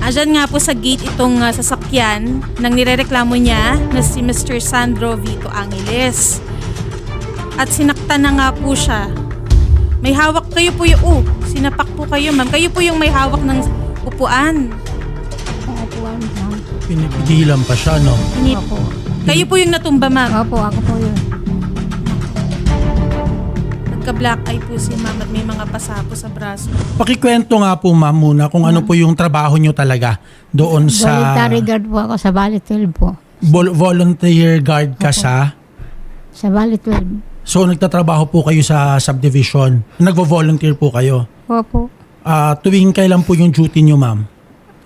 Andyan nga po sa gate itong ah, sasakyan nang nirereklamo niya na si Mr. Sandro Vito Angeles. At sinaktan na nga po siya. May hawak kayo po yung, oh, sinapak po kayo ma'am. Kayo po yung may hawak ng upuan. Opo, ma'am. Pinipigilan pa siya, no? Ini- Opo. Kayo po yung natumba ma'am. Opo, ako po yun. Nagka-black eye po si ma'am at may mga pasapo sa braso. Pakikwento nga po, ma'am, muna kung ano po yung trabaho nyo talaga doon sa... Voluntary guard po ako sa Bali 12 po. Vol- volunteer guard ka sa... Sa Bali 12. So, nagtatrabaho po kayo sa subdivision. Nagvo-volunteer po kayo. Opo. Ah, tuwing kailan po yung duty nyo, ma'am?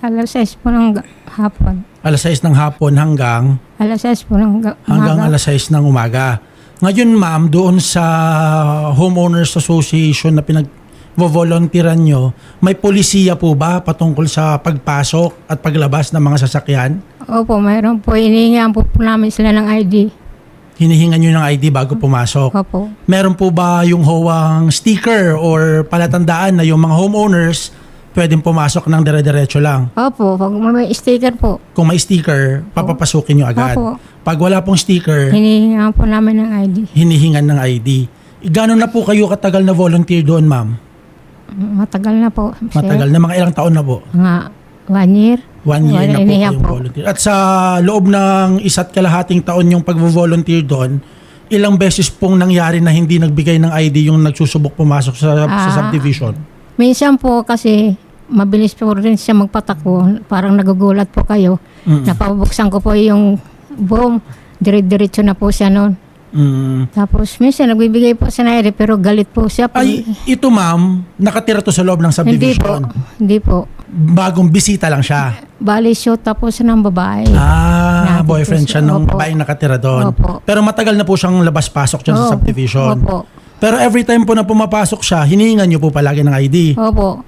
Alas 6 po ng ga- hapon. Alas 6 ng hapon hanggang Alas 6 po ng ga- hanggang umaga. alas 6 ng umaga. Ngayon, ma'am, doon sa Homeowners Association na pinag-volunteeran nyo, may polisiya po ba patungkol sa pagpasok at paglabas ng mga sasakyan? Opo, mayroon po. Inihingihan po po namin sila ng ID. Hinihingan nyo ng ID bago pumasok. Opo. Meron po ba yung hawang sticker or palatandaan na yung mga homeowners pwedeng pumasok ng dire-diretso lang? Opo, pag may sticker po, Kung may sticker, papapasukin nyo agad. Opo. Pag wala pong sticker, hinihingihan po namin ng ID. hinihingan ng ID. Gano'n na po kayo katagal na volunteer doon, ma'am? Matagal na po. sir. Matagal na, mga ilang taon na po? Mga one year. One year na po Hinihingihan kayong volunteer. At sa loob ng isa't kalahating taon yung pag-volunteer doon, ilang beses pong nangyari na hindi nagbigay ng ID yung nagsusubok pumasok sa, sa Ah. subdivision? Minsan po kasi mabilis po rin siya magpatakbo. Parang nagugulat po kayo. Mm. Napabuksan ko po yung boom. Dire-diretso na po siya noon. Mm. Tapos minsan nagbibigay po siya ng ID pero galit po siya. po. Ay, ito ma'am, nakatira to sa loob ng hindi po. subdivision. Hindi po. Bagong bisita lang siya. Bali shoot tapos ng babae. Ah, Nakatira boyfriend siya Opo. babaeng nakatira doon. Opo. Pero matagal na po siyang labas-pasok dyan sa Oo. subdivision. Opo. Pero every time po na pumapasok siya, hinihingan niyo po palagi ng ID. Opo.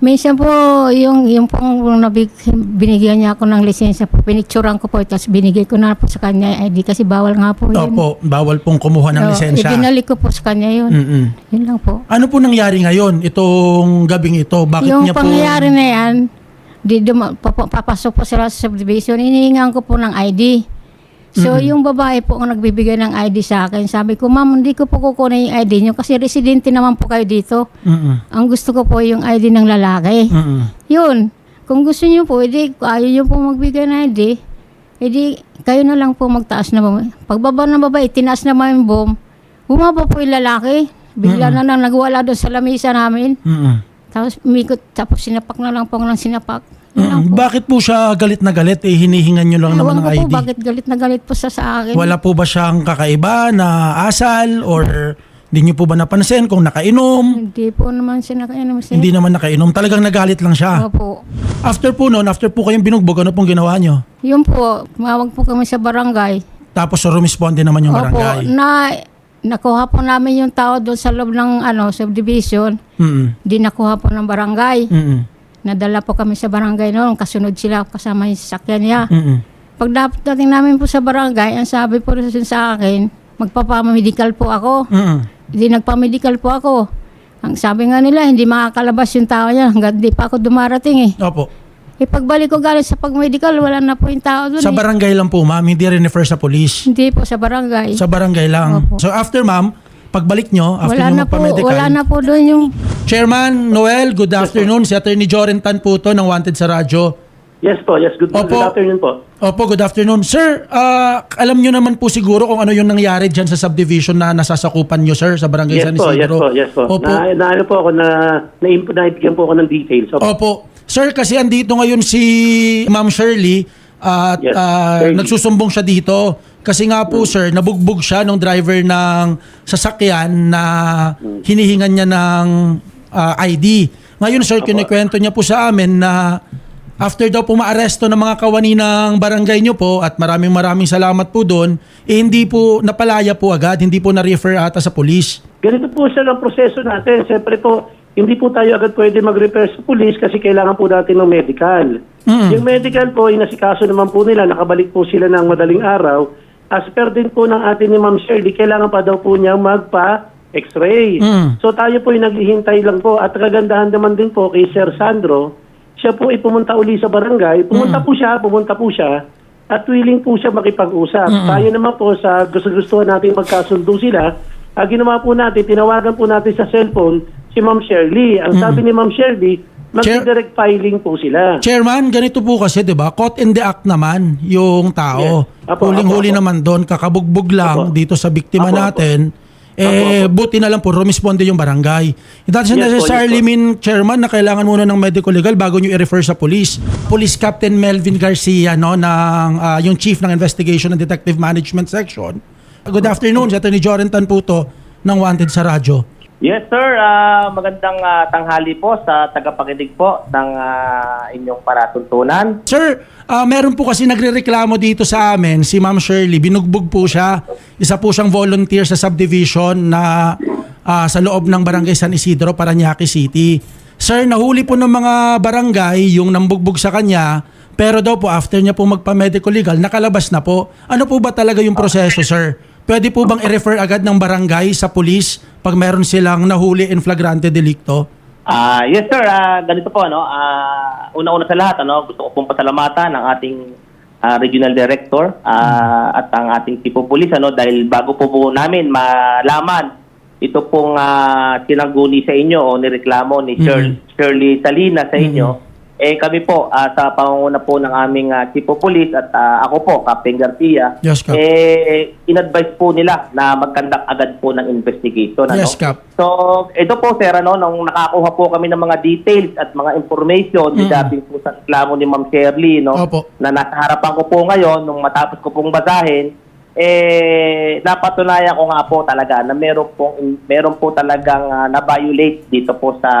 Minsan po, yung, yung pong nabig, binigyan niya ako ng lisensya po, pinicturean ko po, tapos binigay ko na po sa kanya yung ID kasi bawal nga po yun. Opo, bawal pong kumuha ng Oo, lisensya. Ibinalik ko po sa kanya yun. Mm-mm. Yun lang po. Ano po nangyari ngayon, itong gabing ito? Bakit yung niya po... pangyayari na yan, di duma, papa- papasok po sila sa subdivision, inihingan ko po ng ID. So, yung babae po ang nagbibigay ng ID sa akin. Sabi ko, ma'am, hindi ko po kukunin yung ID nyo kasi residente naman po kayo dito. Mm-mm. Ang gusto ko po yung ID ng lalaki. Mm-mm. Yun. Kung gusto niyo po, edi, ayaw niyo po magbigay ng ID, edi, kayo na lang po magtaas na bomb. Pagbaba ng babae, tinaas naman yung bomb. Bumaba po yung lalaki. Bigla na lang nagwala doon sa lamisa namin. Mm-mm. Tapos umikot, tapos sinapak na lang po ng sinapak. Po. Bakit po siya galit na galit? Eh, hinihingan niyo lang naman Ewan ng ko po ID. bakit galit na galit po sa sa akin. Wala po ba siyang kakaiba na asal or hindi niyo po ba napansin kung nakainom? Hindi po naman siya nakainom siya. Hindi naman nakainom. Talagang nagalit lang siya. Opo. After po noon, after po kayong binugbog, ano pong ginawa niyo? Yun po, tumawag po kami sa barangay. Tapos rumisponde naman yung barangay. Opo, na nakuha po namin yung tao doon sa loob ng ano, subdivision. Mm-mm. Di nakuha po ng barangay. Mm-mm. Nadala po kami sa barangay noon. Kasunod sila kasama yung sasakyan niya. Mm-mm. Pag dating namin po sa barangay, ang sabi po rin sa akin, magpapamedical po ako. Mm-mm. Hindi nagpamedical po ako. Ang sabi nga nila, hindi makakalabas yung tao niya hanggang di pa ako dumarating eh. Opo. E pagbalik ko galing sa pagmedical, wala na po yung tao doon Sa eh. barangay lang po, ma'am. Hindi rin refer sa police. Hindi po sa barangay. Sa barangay lang. Opo. So after, ma'am, pagbalik nyo, after wala nyo na po, magpa-medical, wala na po doon yung Chairman Noel, good afternoon. Si Attorney Joren Tan po to ng Wanted sa Radyo. Yes po, yes. Good, Opo. good afternoon po. Opo, good afternoon. Sir, ah, alam nyo naman po siguro kung ano yung nangyari dyan sa subdivision na nasasakupan nyo, sir, sa Barangay Yes San po, yes Isidro. po, yes po. Opo. Na, na ano po ako na, na, naibigyan po ako ng details. Opo. Opo. Sir, kasi andito ngayon si Ma'am Shirley at Yes, Shirley. nagsusumbong siya dito. Kasi nga po, sir, nabugbog siya ng driver ng sasakyan na hinihingan niya ng ah, ID. Ngayon, sir, kinikwento niya po sa amin na after daw po maaresto ng mga kawani ng barangay niyo po at maraming maraming salamat po doon, eh hindi po napalaya po agad, hindi po na-refer ata sa police. Ganito po siya ang proseso natin. Siyempre po, hindi po tayo agad pwede mag-repair sa police kasi kailangan po natin ng medical. Mm. Yung medical po, inasikaso naman po nila, nakabalik po sila ng madaling araw. As per din po ng atin ni Ma'am Shirley, kailangan pa daw po niya magpa-x-ray. Mm. So tayo po yung naghihintay lang po. At kagandahan naman din po kay Sir Sandro, siya po ay pumunta uli sa barangay. Pumunta po siya, pumunta po siya, at willing po siya makipag-usap. Tayo naman po sa gusto-gusto natin magkasundo sila, ah, ginawa po natin, tinawagan po natin sa cellphone si Ma'am Shirley. Ang sabi ni Ma'am Shirley, mag-direct filing po sila. Chairman, ganito po kasi, di ba? Caught in the act naman yung tao. Yes. Apo, Huling-huli naman doon, kakabugbog lang Apo. dito sa biktima Apo, apo. Eh, buti na lang po, rumisponde yung barangay. It doesn't Yes necessarily yes mean, Chairman, na kailangan muna ng medical legal bago nyo i-refer sa police. Police Captain Melvin Garcia, no, ng, ah, yung Chief ng Investigation and Detective Management Section. Good afternoon, si Attorney Jorentan po to ng Wanted sa radyo. Yes sir, Ah, magandang ah, tanghali po sa tagapakinig po ng ah, inyong paratuntunan. Sir, ah, meron po kasi nagrereklamo dito sa amin, si Ma'am Shirley, binugbog po siya. Isa po siyang volunteer sa subdivision na ah, sa loob ng Barangay San Isidro, Parañaque City. Sir, nahuli po ng mga barangay yung nambugbog sa kanya, pero daw po after niya po magpa-medical legal, nakalabas na po. Ano po ba talaga yung proseso, sir? Pwede po bang i-refer agad ng barangay sa police pag meron silang nahuli in flagrante delicto? Ah, yes sir, Ah, ganito po ano, ah, una-una sa lahat ano, gusto ko pong pasalamatan ang ating ah, regional director ah, at ang ating tipo police ano dahil bago po po namin malaman ito pong ah, sinangguni sa inyo o nireklamo ni Shir- Shirley Salina sa inyo. Eh kami po ah, sa pangunguna po ng aming uh, tipo police at ah, ako po Captain Garcia Yes, Cap. eh in-advise po nila na magkandak agad po ng investigation ano. Yes, Cap. So, ito po, sir, ano, nung nakakuha po kami ng mga details at mga information regarding po sa reklamo ni Ma'am Shirley, no, Opo. na nasa harapan ko po ngayon, nung matapos ko pong basahin, eh, napatunayan ko nga po talaga na meron po, meron po talagang ah, na-violate dito po sa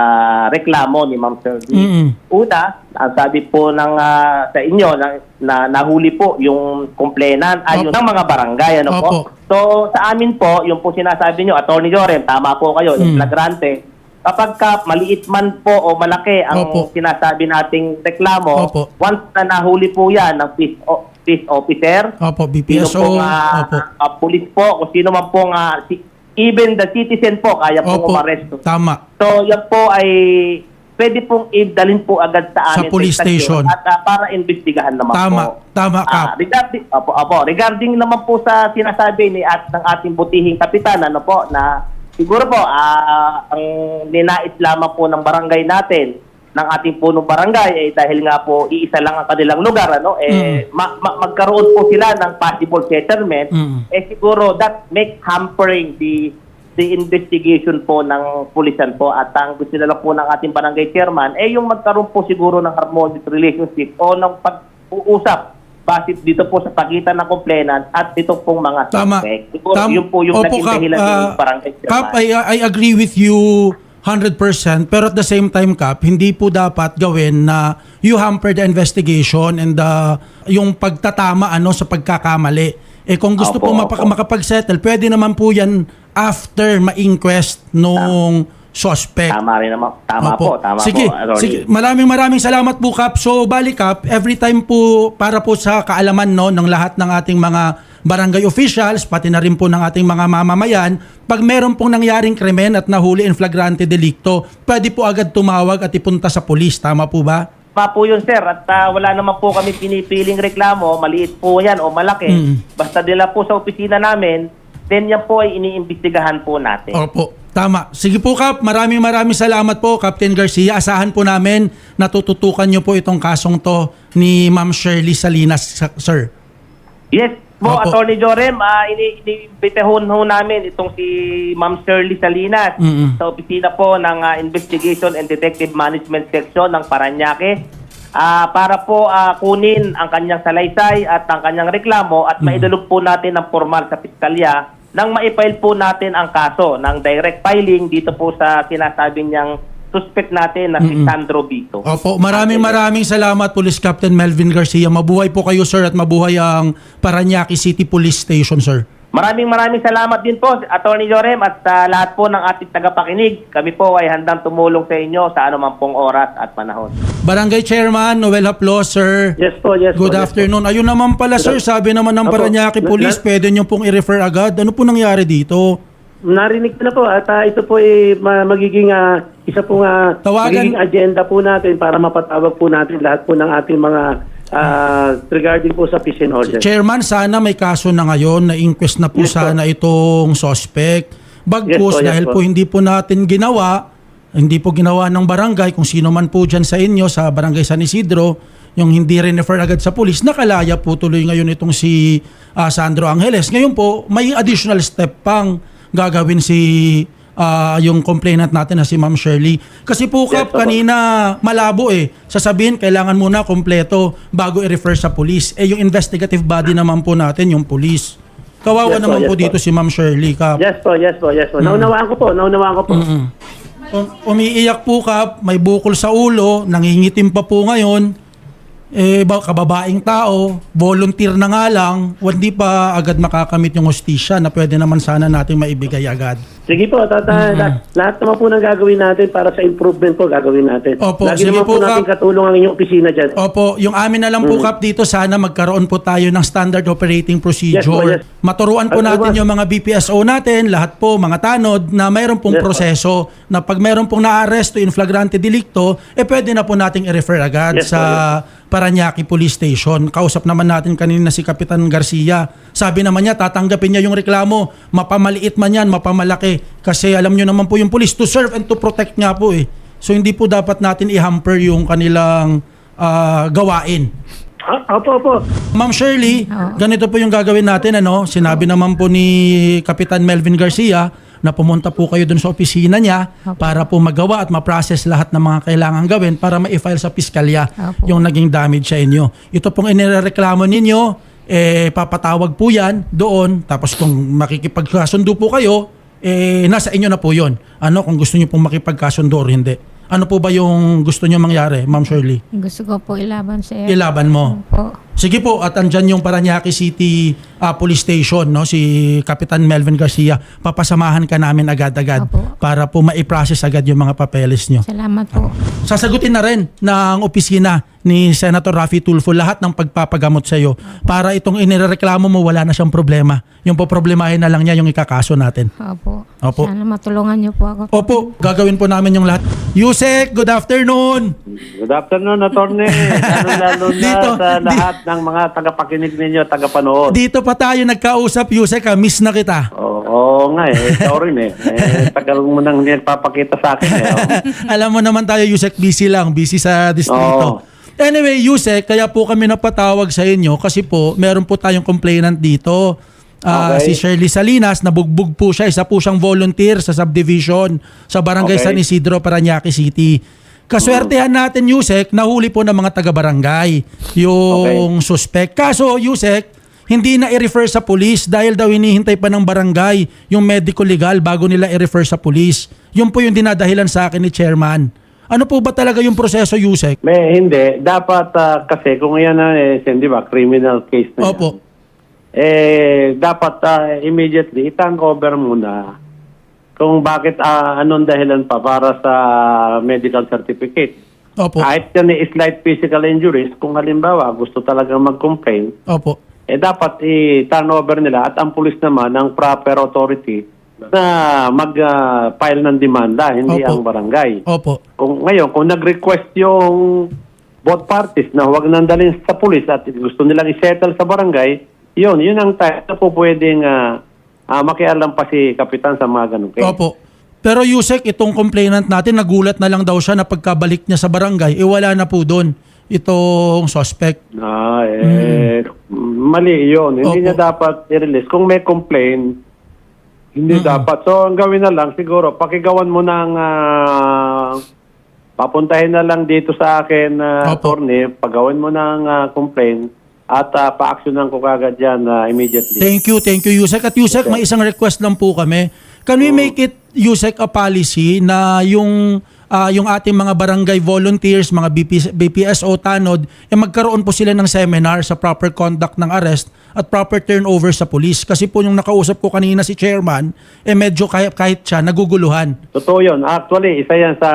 reklamo ni Ma'am Shirley. Mm-mm. Una, ang sabi po ng ah, sa inyo na, na nahuli po yung complainant ay Opo. ng mga barangay ano Opo. po. So sa amin po, yung po sinasabi nyo, Attorney Jorem, tama po kayo, Mm. yung flagrante. Kapag ka maliit man po o malaki ang Opo. sinasabi nating reklamo, Opo. once na nahuli po yan ng peace, o- peace officer, Opo, sino BPSO. po nga, Opo. ah, police po, kung sino man po nga, si- even the citizen po, kaya po Opo. umaresto. Tama. So, yan po ay pwede pong idalhin po agad sa Sa amin police station. at ah, para investigahan naman Tama. po. Tama, Ah, Kap. regarding, opo, opo, regarding naman po sa sinasabi ni at ng ating butihing kapitan, ano po, na siguro po, ah, ang ninais lamang po ng barangay natin, ng ating punong barangay, eh, dahil nga po, iisa lang ang kanilang lugar, ano, eh, ma- ma- magkaroon po sila ng possible settlement, Mm. eh siguro that make hampering the the investigation po ng pulisan po at ang gusto na lang po ng ating barangay chairman eh yung magkaroon po siguro ng harmonious relationship o ng pag-uusap base dito po sa pagitan ng complainant at dito pong mga Tama. suspect. Siguro Tam- yun po yung Opo, naging Kap. dahilan Ah, ng barangay chairman. Kap, I, I agree with you 100% pero at the same time, Kap, hindi po dapat gawin na you hamper the investigation and the, yung pagtatama ano sa pagkakamali. Eh kung gusto Opo, po mapa- opo. makapag-settle, pwede naman po yan after ma-inquest nung suspect. Tama rin naman. Tama Opo. po. Tama sige, po. Attorney. sige. Maraming maraming salamat po, Kap. So, balik, Kap, every time po, para po sa kaalaman no, ng lahat ng ating mga barangay officials, pati na rin po ng ating mga mamamayan, pag meron pong nangyaring krimen at nahuli in flagrante delicto, pwede po agad tumawag at ipunta sa polis. Tama po ba? Tama po yun, sir. At ah, wala naman po kami pinipiling reklamo. Maliit po yan o malaki. Mm. Basta dila po sa opisina namin, then yan po ay iniimbestigahan po natin. Opo. Tama. Sige po, Kap. Maraming maraming salamat po, Captain Garcia. Asahan po namin na tututukan nyo po itong kasong to ni Ma'am Shirley Salinas, sir. Yes po, Opo. Attorney Jorem, uh, iniimbitehon ho namin itong si Ma'am Shirley Salinas Mm-mm. sa opisina po ng ah, Investigation and Detective Management Section ng Paranaque ah, para po ah, kunin ang kanyang salaysay at ang kanyang reklamo at maidalog po natin ng formal sa piskalya nang maipile po natin ang kaso ng direct filing dito po sa sinasabi niyang suspect natin na si Mm-mm. Sandro Vito. Opo, maraming maraming salamat Police Captain Melvin Garcia. Mabuhay po kayo sir at mabuhay ang Paranaque City Police Station sir. Maraming maraming salamat din po, Attorney Jorem, at sa lahat po ng ating tagapakinig. Kami po ay handang tumulong sa inyo sa anumang pong oras at panahon. Barangay Chairman Noel Haplo sir. Yes po, yes po. Good yes po. afternoon. Ayun naman pala sir, sabi naman ng. Paranaque Police, pwede nyo pong i-refer agad. Ano po nangyari dito? narinig ko na po at ah, ito po ay ma- magiging ah, isa po nga Tawagan- magiging agenda po natin para mapatawag po natin lahat po ng ating mga ah, regarding po sa peace and order. Chairman, sana may kaso na ngayon na inquest na po Yes, po. sana itong suspect. Bagkus, Yes, po, yes, dahil po. po hindi po natin ginawa, hindi po ginawa ng barangay, kung sino man po dyan sa inyo, sa barangay San Isidro, yung hindi refer agad sa pulis, nakalaya po tuloy ngayon itong si ah, Sandro Angeles. Ngayon po, may additional step pang gagawin si ah, yung complainant natin na si Ma'am Shirley. Kasi po, Kap, Yes, opo. kanina malabo eh. Sasabihin, kailangan muna kompleto bago i-refer sa police. Eh, yung investigative body naman po natin, yung police. Kawawa Yes po, naman yes po po. dito si Ma'am Shirley, Kap. Yes po, yes po, yes po. Naunawaan ko po, naunawaan ko po. Um- umiiyak po Kap, may bukol sa ulo, nangingitim pa po ngayon. Eh, ba, kababaing tao, volunteer na nga lang, hindi pa agad makakamit yung hostisya na pwede naman sana natin maibigay agad. Sige po, tata, lahat, lahat naman po ng gagawin natin para sa improvement po gagawin natin. Opo, Lagi sige naman po, po, natin Kap. katulong ang inyong opisina dyan. Opo, yung amin na lang po Kap dito, sana magkaroon po tayo ng standard operating procedure. Yes po, yes. Maturuan po Ano natin ba? yung mga BPSO natin, lahat po, mga tanod, na mayroon pong Yes po. proseso na pag mayroon pong naaresto in flagrante delicto, eh pwede na po nating i-refer agad Yes po, sa Paranaque Police Station. Kausap naman natin kanina si Kapitan Garcia. Sabi naman niya, tatanggapin niya yung reklamo. Mapamaliit man yan, mapamalaki. Kasi alam niyo naman po yung police to serve and to protect nga po eh. So hindi po dapat natin i-hamper yung kanilang ah, gawain. Ah, opo, opo. Ma'am Shirley, ganito po yung gagawin natin. Ano? Sinabi naman po ni Kapitan Melvin Garcia na pumunta po kayo dun sa opisina niya para po magawa at ma-process lahat ng mga kailangan gawin para ma-file sa piskalya Opo. yung naging damage sa inyo. Ito pong inireklamo ninyo, eh, papatawag po yan doon. Tapos kung makikipagkasundo po kayo, eh, nasa inyo na po yon. Ano kung gusto niyo pong makipagkasundo or hindi. Ano po ba yung gusto niyo mangyari, Ma'am Shirley? Gusto ko po ilaban sir. Ilaban mo. po. Sige po, at andyan yung Paranaque City ah, Police Station, no, si Kapitan Melvin Garcia. Papasamahan ka namin agad-agad Opo. para po ma-process agad yung mga papeles nyo. Salamat po. Sasagutin na rin ng opisina ni Senator Raffy Tulfo lahat ng pagpapagamot sa iyo para itong inireklamo mo wala na siyang problema. Yung poproblemahin na lang niya yung ikakaso natin. Opo. Opo. Sana matulungan niyo po ako. Opo, gagawin po namin yung lahat. Yusek, good afternoon! Good afternoon, Attorney. Lalo-lalo na Dito, sa di- lahat ng mga tagapakinig ninyo, tagapanood. Dito pa tayo nagkausap, Yusek, ha? miss na kita. Oo, oo nga eh. Rin eh. eh. Tagal mo nang nagpapakita sa akin eh. oh. Alam mo naman tayo, Yusek, busy lang. Busy sa distrito. Oo. Anyway, Yusek, kaya po kami napatawag sa inyo kasi po, meron po tayong complainant dito. Si Okay. Shirley Salinas, nabugbog po siya. Isa po siyang volunteer sa subdivision sa Barangay Okay. San Isidro, Paranaque City. Kaswertehan natin, Yusek, nahuli po ng mga taga-barangay yung suspect. Kaso, Yusek, hindi na i-refer sa police dahil daw hinihintay pa ng barangay yung medical legal bago nila i-refer sa police. Yun po yung dinadahilan sa akin ni chairman. Ano po ba talaga yung proseso, Yusek? May hindi. Dapat ah, kasi kung yan na eh, di ba, criminal case na yan. Opo. Eh, dapat ah, immediately itang over muna kung bakit ah, anong dahilan pa para sa medical certificate. Opo. Kahit yan eh, slight physical injuries, kung halimbawa gusto talaga mag-complain, Opo. eh dapat i-turnover nila at ang pulis naman ang proper authority na mag-file ng demanda, hindi Opo. ang barangay. Opo. Kung ngayon, kung nag-request yung both parties na huwag nang dalhin sa pulis at gusto nilang isettle sa barangay, yun, yun ang time na po pwedeng ah, ah, makialam pa si Kapitan sa mga ganun case. Opo. Pero Yusek, itong complainant natin, nagulat na lang daw siya na pagkabalik niya sa barangay, eh wala na po doon itong suspect. Ah, eh, mali yun. Hindi Opo. niya dapat i-release. Kung may complaint, hindi dapat. So, ang gawin na lang, siguro, pakigawan mo ng, ah, papuntahin na lang dito sa akin, uh, Opo. attorney, pagawin mo ng ah, complaint, at uh, pa-actionan ko kagad yan ah, immediately. Thank you, thank you Yusek. At Yusek, may isang request lang po kami. Can we make it, Yusek, a policy na yung ah, yung ating mga barangay volunteers, mga BP, BPSO tanod, eh magkaroon po sila ng seminar sa proper conduct ng arrest at proper turnover sa police. Kasi po yung nakausap ko kanina si chairman, eh medyo kahit, kahit siya, naguguluhan. Totoo yun. Actually, isa yan sa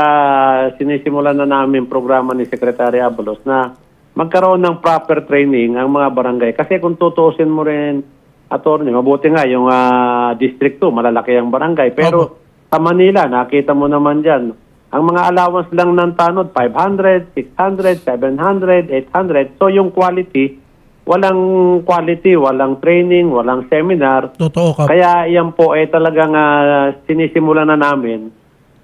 sinisimulan na namin programa ni Secretary Abalos na magkaroon ng proper training ang mga barangay. Kasi kung tutuusin mo rin, attorney, mabuti nga yung ah, District 2, malalaki ang barangay. Pero sa Manila, nakita mo naman dyan, ang mga allowance lang ng tanod, 500, 600, 700, 800. So yung quality, walang quality, walang training, walang seminar. Totoo ka. Kaya yan po ay talagang ah, sinisimulan na namin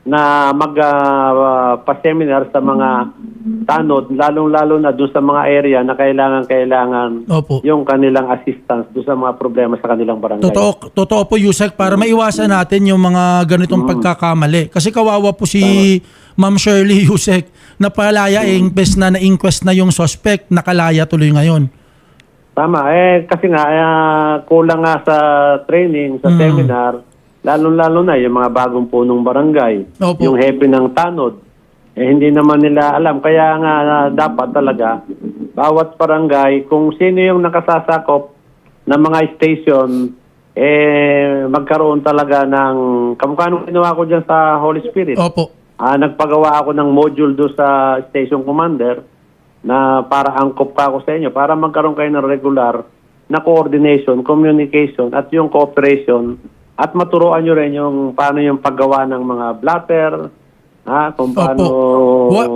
na mag-pa-seminar sa mga tanod, lalong-lalo na doon sa mga area na kailangan-kailangan yung kanilang assistance doon sa mga problema sa kanilang barangay. Totoo, totoo po Yusek para maiwasan natin yung mga ganitong pagkakamali. Kasi kawawa po si Ma'am Shirley Yusek na palaya eh, imbes na na-inquest na yung suspect, nakalaya tuloy ngayon. Tama. Eh, kasi nga, ah, kulang nga sa training, sa seminar, lalo-lalo na yung mga bagong punong barangay, Opo. yung happy ng tanod, eh hindi naman nila alam. Kaya nga ah, dapat talaga, bawat barangay, kung sino yung nakasasakop ng mga station, eh magkaroon talaga ng, kamukha nung ginawa ko dyan sa Holy Spirit. Opo. Ah, nagpagawa ako ng module do sa station commander na para angkop ka ako sa inyo para magkaroon kayo ng regular na coordination, communication at yung cooperation at maturuan nyo rin yung paano yung paggawa ng mga blatter, ha, kung paano... Wa-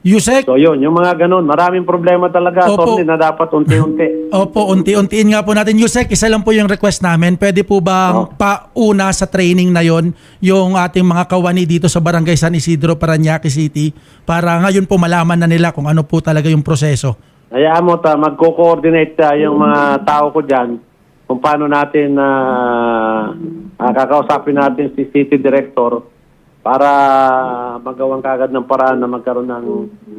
Yusek, So yun, yung mga ganun, maraming problema talaga, Opo. Tony, na dapat unti-unti. Opo, unti-untiin nga po natin. Yusek, isa lang po yung request namin. Pwede po bang pauna sa training na yon yung ating mga kawani dito sa Barangay San Isidro, Parañaque City para ngayon po malaman na nila kung ano po talaga yung proseso. Hayaan mo ta, magko-coordinate ta yung mga tao ko dyan kung paano natin na kakausapin natin si city director para magawang kagad ng paraan na magkaroon ng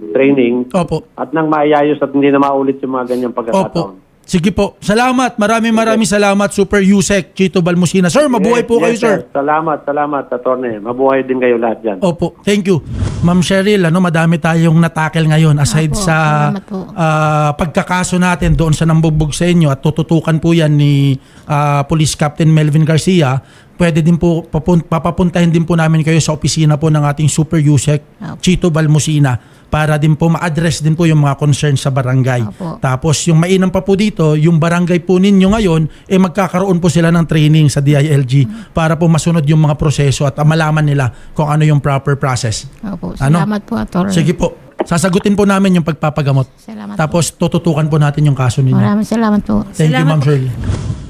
training Opo. at nang maayayos at hindi na maulit yung mga ganyang Opo. pagkakataon. Sige po. Salamat. Maraming maraming salamat Super Yusek Chito Balmusina. Sir, mabuhay Yes, po kayo, yes, sir. Salamat, salamat, attorney. Mabuhay din kayo lahat dyan. Opo, thank you. Ma'am Cheryl, ano, madami tayong natakel ngayon aside Opo, sa salamat po. ah, pagkakaso natin doon sa nambugbog sa inyo at tututukan po yan ni ah, Police Captain Melvin Garcia. Pwede din po, papun- papapuntahin din po namin kayo sa opisina po ng ating Super Yusek, Opo. Chito Balmusina para din po ma-address din po yung mga concerns sa barangay. Opo. Tapos yung mainam pa po dito, yung barangay po ninyo ngayon, eh magkakaroon po sila ng training sa DILG para po masunod yung mga proseso at malaman nila kung ano yung proper process. Opo, Ano? salamat po, Atty. Sige po. Sasagutin po namin yung pagpapagamot. Salamat Tapos tututukan po natin yung kaso po. ninyo. Maraming salamat po. Thank you, Salamat Ma'am po. Shirley.